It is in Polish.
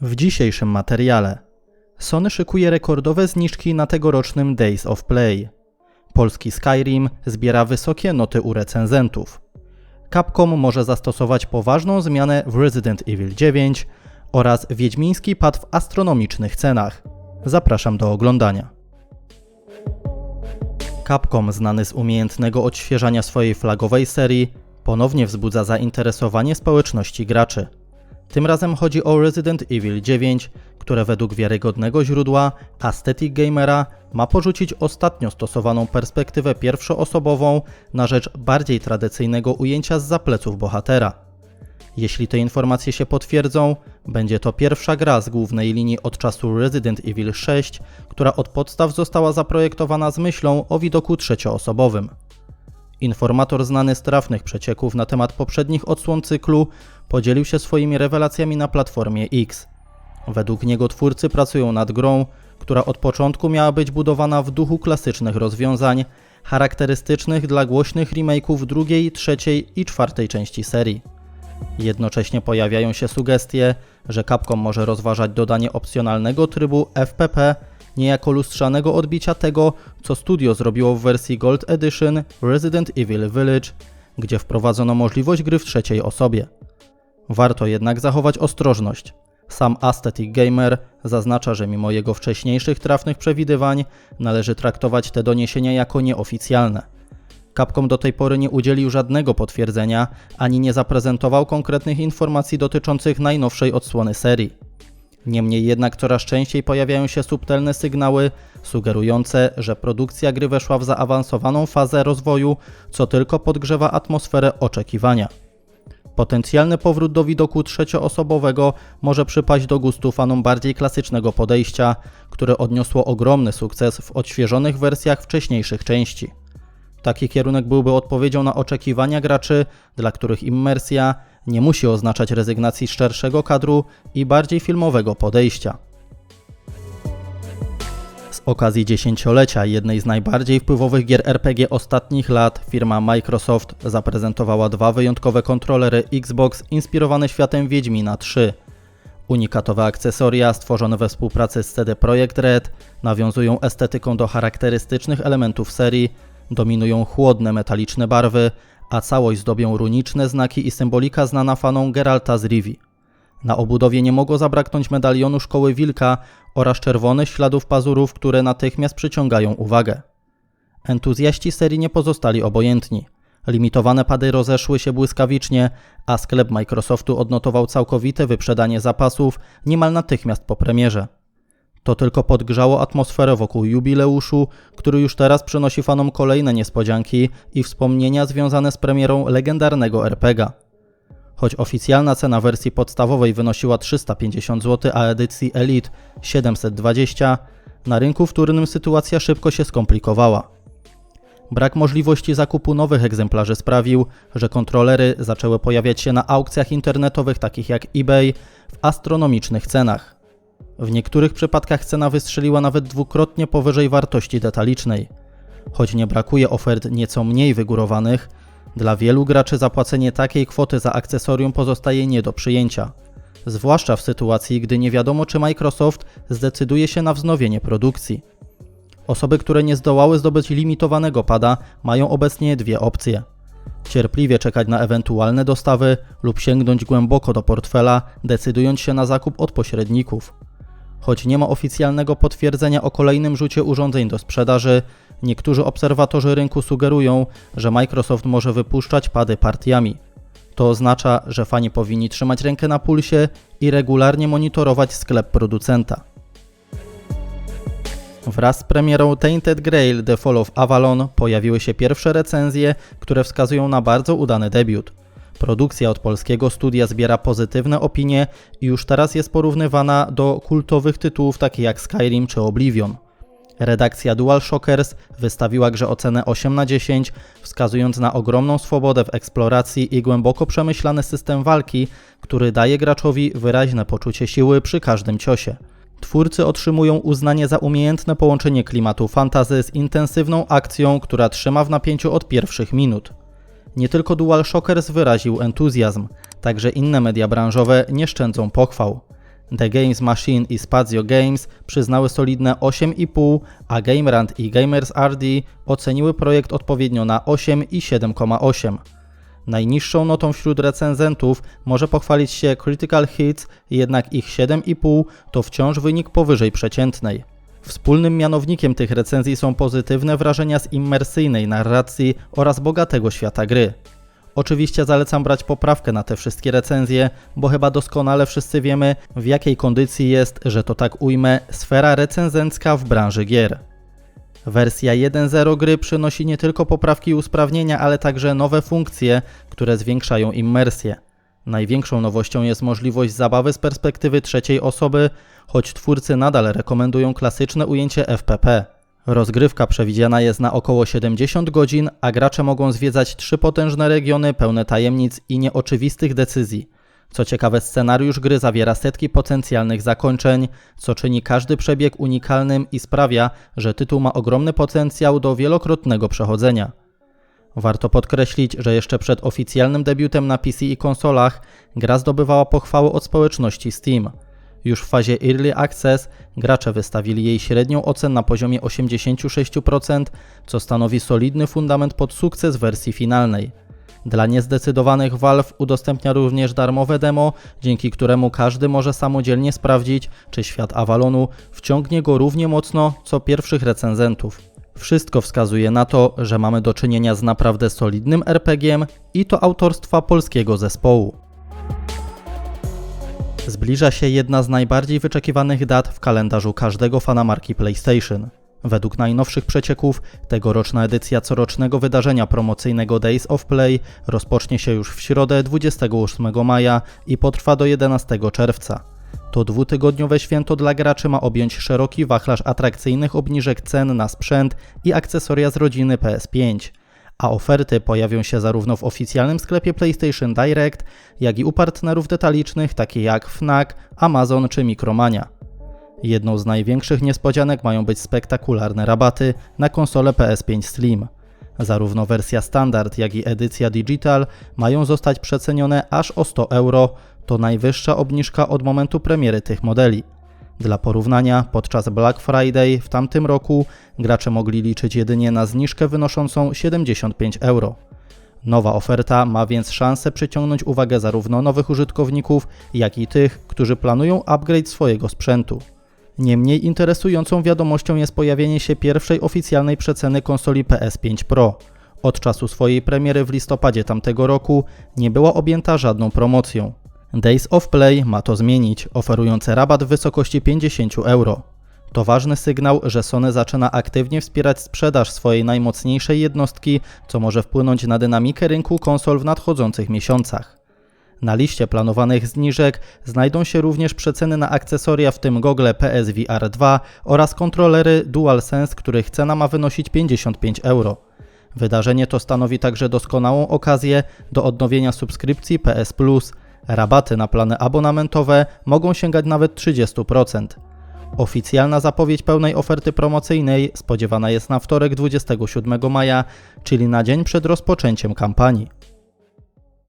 W dzisiejszym materiale Sony szykuje rekordowe zniżki na tegorocznym Days of Play. Polski Skyrim zbiera wysokie noty u recenzentów. Capcom może zastosować poważną zmianę w Resident Evil 9 oraz wiedźmiński pad w astronomicznych cenach. Zapraszam do oglądania. Capcom, znany z umiejętnego odświeżania swojej flagowej serii, ponownie wzbudza zainteresowanie społeczności graczy. Tym razem chodzi o Resident Evil 9, które według wiarygodnego źródła Aesthetic Gamera ma porzucić ostatnio stosowaną perspektywę pierwszoosobową na rzecz bardziej tradycyjnego ujęcia z zapleców bohatera. Jeśli te informacje się potwierdzą, będzie to pierwsza gra z głównej linii od czasu Resident Evil 6, która od podstaw została zaprojektowana z myślą o widoku trzecioosobowym. Informator znany z trafnych przecieków na temat poprzednich odsłon cyklu podzielił się swoimi rewelacjami na platformie X. Według niego twórcy pracują nad grą, która od początku miała być budowana w duchu klasycznych rozwiązań, charakterystycznych dla głośnych remake'ów drugiej, trzeciej i czwartej części serii. Jednocześnie pojawiają się sugestie, że Capcom może rozważać dodanie opcjonalnego trybu FPP, niejako lustrzanego odbicia tego, co studio zrobiło w wersji Gold Edition Resident Evil Village, gdzie wprowadzono możliwość gry w trzeciej osobie. Warto jednak zachować ostrożność. Sam Aesthetic Gamer zaznacza, że mimo jego wcześniejszych trafnych przewidywań należy traktować te doniesienia jako nieoficjalne. Capcom do tej pory nie udzielił żadnego potwierdzenia ani nie zaprezentował konkretnych informacji dotyczących najnowszej odsłony serii. Niemniej jednak coraz częściej pojawiają się subtelne sygnały sugerujące, że produkcja gry weszła w zaawansowaną fazę rozwoju, co tylko podgrzewa atmosferę oczekiwania. Potencjalny powrót do widoku trzecioosobowego może przypaść do gustu fanom bardziej klasycznego podejścia, które odniosło ogromny sukces w odświeżonych wersjach wcześniejszych części. Taki kierunek byłby odpowiedzią na oczekiwania graczy, dla których immersja nie musi oznaczać rezygnacji z szerszego kadru i bardziej filmowego podejścia. Okazji dziesięciolecia jednej z najbardziej wpływowych gier RPG ostatnich lat firma Microsoft zaprezentowała dwa wyjątkowe kontrolery Xbox inspirowane światem Wiedźmina 3. Unikatowe akcesoria stworzone we współpracy z CD Projekt Red nawiązują estetyką do charakterystycznych elementów serii, dominują chłodne metaliczne barwy, a całość zdobią runiczne znaki i symbolika znana fanom Geralta z Rivi. Na obudowie nie mogło zabraknąć medalionu Szkoły Wilka oraz czerwonych śladów pazurów, które natychmiast przyciągają uwagę. Entuzjaści serii nie pozostali obojętni. Limitowane pady rozeszły się błyskawicznie, a sklep Microsoftu odnotował całkowite wyprzedanie zapasów niemal natychmiast po premierze. To tylko podgrzało atmosferę wokół jubileuszu, który już teraz przynosi fanom kolejne niespodzianki i wspomnienia związane z premierą legendarnego RPGa. Choć oficjalna cena wersji podstawowej wynosiła 350 zł, a edycji Elite 720, na rynku wtórnym sytuacja szybko się skomplikowała. Brak możliwości zakupu nowych egzemplarzy sprawił, że kontrolery zaczęły pojawiać się na aukcjach internetowych takich jak eBay w astronomicznych cenach. W niektórych przypadkach cena wystrzeliła nawet dwukrotnie powyżej wartości detalicznej. Choć nie brakuje ofert nieco mniej wygórowanych, dla wielu graczy zapłacenie takiej kwoty za akcesorium pozostaje nie do przyjęcia. Zwłaszcza w sytuacji, gdy nie wiadomo, czy Microsoft zdecyduje się na wznowienie produkcji. Osoby, które nie zdołały zdobyć limitowanego pada, mają obecnie dwie opcje. Cierpliwie czekać na ewentualne dostawy lub sięgnąć głęboko do portfela, decydując się na zakup od pośredników. Choć nie ma oficjalnego potwierdzenia o kolejnym rzucie urządzeń do sprzedaży, niektórzy obserwatorzy rynku sugerują, że Microsoft może wypuszczać pady partiami. To oznacza, że fani powinni trzymać rękę na pulsie i regularnie monitorować sklep producenta. Wraz z premierą Tainted Grail The Fall of Avalon pojawiły się pierwsze recenzje, które wskazują na bardzo udany debiut. Produkcja od polskiego studia zbiera pozytywne opinie i już teraz jest porównywana do kultowych tytułów takich jak Skyrim czy Oblivion. Redakcja DualShockers wystawiła grze ocenę 8 na 10, wskazując na ogromną swobodę w eksploracji i głęboko przemyślany system walki, który daje graczowi wyraźne poczucie siły przy każdym ciosie. Twórcy otrzymują uznanie za umiejętne połączenie klimatu fantazy z intensywną akcją, która trzyma w napięciu od pierwszych minut. Nie tylko DualShockers wyraził entuzjazm, także inne media branżowe nie szczędzą pochwał. The Games Machine i Spazio Games przyznały solidne 8,5, a GameRant i Gamers RD oceniły projekt odpowiednio na 8 i 7,8. Najniższą notą wśród recenzentów może pochwalić się Critical Hits, jednak ich 7,5 to wciąż wynik powyżej przeciętnej. Wspólnym mianownikiem tych recenzji są pozytywne wrażenia z immersyjnej narracji oraz bogatego świata gry. Oczywiście zalecam brać poprawkę na te wszystkie recenzje, bo chyba doskonale wszyscy wiemy, w jakiej kondycji jest, że to tak ujmę, sfera recenzencka w branży gier. Wersja 1.0 gry przynosi nie tylko poprawki i usprawnienia, ale także nowe funkcje, które zwiększają immersję. Największą nowością jest możliwość zabawy z perspektywy trzeciej osoby, choć twórcy nadal rekomendują klasyczne ujęcie FPP. Rozgrywka przewidziana jest na około 70 godzin, a gracze mogą zwiedzać trzy potężne regiony pełne tajemnic i nieoczywistych decyzji. Co ciekawe, scenariusz gry zawiera setki potencjalnych zakończeń, co czyni każdy przebieg unikalnym i sprawia, że tytuł ma ogromny potencjał do wielokrotnego przechodzenia. Warto podkreślić, że jeszcze przed oficjalnym debiutem na PC i konsolach gra zdobywała pochwały od społeczności Steam. Już w fazie Early Access gracze wystawili jej średnią ocen na poziomie 86%, co stanowi solidny fundament pod sukces wersji finalnej. Dla niezdecydowanych Valve udostępnia również darmowe demo, dzięki któremu każdy może samodzielnie sprawdzić, czy świat Avalonu wciągnie go równie mocno co pierwszych recenzentów. Wszystko wskazuje na to, że mamy do czynienia z naprawdę solidnym RPG i to autorstwa polskiego zespołu. Zbliża się jedna z najbardziej wyczekiwanych dat w kalendarzu każdego fana marki PlayStation. Według najnowszych przecieków, tegoroczna edycja corocznego wydarzenia promocyjnego Days of Play rozpocznie się już w środę 28 maja i potrwa do 11 czerwca. To dwutygodniowe święto dla graczy ma objąć szeroki wachlarz atrakcyjnych obniżek cen na sprzęt i akcesoria z rodziny PS5 a oferty pojawią się zarówno w oficjalnym sklepie PlayStation Direct, jak i u partnerów detalicznych takich jak Fnac, Amazon czy Micromania. Jedną z największych niespodzianek mają być spektakularne rabaty na konsolę PS5 Slim. Zarówno wersja standard, jak i edycja digital mają zostać przecenione aż o 100 euro, to najwyższa obniżka od momentu premiery tych modeli. Dla porównania, podczas Black Friday w tamtym roku gracze mogli liczyć jedynie na zniżkę wynoszącą 75 euro. Nowa oferta ma więc szansę przyciągnąć uwagę zarówno nowych użytkowników, jak i tych, którzy planują upgrade swojego sprzętu. Niemniej interesującą wiadomością jest pojawienie się pierwszej oficjalnej przeceny konsoli PS5 Pro. Od czasu swojej premiery w listopadzie tamtego roku nie była objęta żadną promocją. Days of Play ma to zmienić, oferując rabat w wysokości 50 euro. To ważny sygnał, że Sony zaczyna aktywnie wspierać sprzedaż swojej najmocniejszej jednostki, co może wpłynąć na dynamikę rynku konsol w nadchodzących miesiącach. Na liście planowanych zniżek znajdą się również przeceny na akcesoria, w tym gogle PSVR 2 oraz kontrolery DualSense, których cena ma wynosić 55 euro. Wydarzenie to stanowi także doskonałą okazję do odnowienia subskrypcji PS Plus. Rabaty na plany abonamentowe mogą sięgać nawet 30%. Oficjalna zapowiedź pełnej oferty promocyjnej spodziewana jest na wtorek 27 maja, czyli na dzień przed rozpoczęciem kampanii.